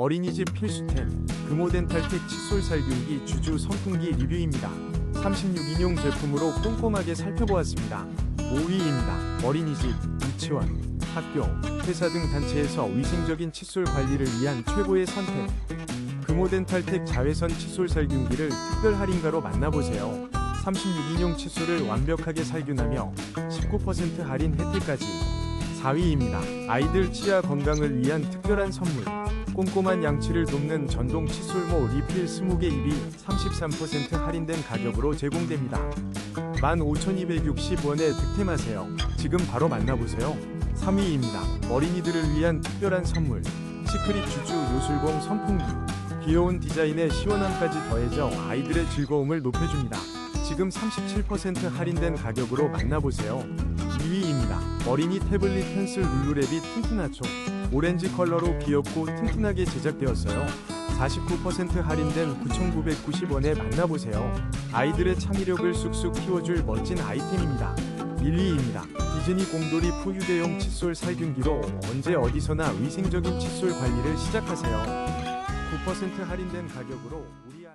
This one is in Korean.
어린이집 필수템 금호덴탈텍 칫솔 살균기 주주 선풍기 리뷰입니다. 36인용 제품으로 꼼꼼하게 살펴보았습니다. 5위입니다. 어린이집, 유치원, 학교, 회사 등 단체에서 위생적인 칫솔 관리를 위한 최고의 선택. 금호덴탈텍 자외선 칫솔 살균기를 특별 할인가로 만나보세요. 36인용 칫솔을 완벽하게 살균하며 19% 할인 혜택까지. 4위입니다. 아이들 치아 건강을 위한 특별한 선물. 꼼꼼한 양치를 돕는 전동 칫솔모 리필 20개 입이 33% 할인된 가격으로 제공됩니다. 15,260원에 득템하세요. 지금 바로 만나보세요. 3위입니다. 어린이들을 위한 특별한 선물. 시크릿 주주 요술봉 선풍기. 귀여운 디자인에 시원함까지 더해져 아이들의 즐거움을 높여줍니다. 지금 37% 할인된 가격으로 만나보세요. 2위입니다. 어린이 태블릿 펜슬 룰루랩이 튼튼하죠. 오렌지 컬러로 귀엽고 튼튼하게 제작되었어요. 49% 할인된 9,990원에 만나보세요. 아이들의 창의력을 쑥쑥 키워줄 멋진 아이템입니다. 1위입니다. 디즈니 곰돌이 푸 휴대용 칫솔 살균기로 언제 어디서나 위생적인 칫솔 관리를 시작하세요. 9% 할인된 가격으로 우리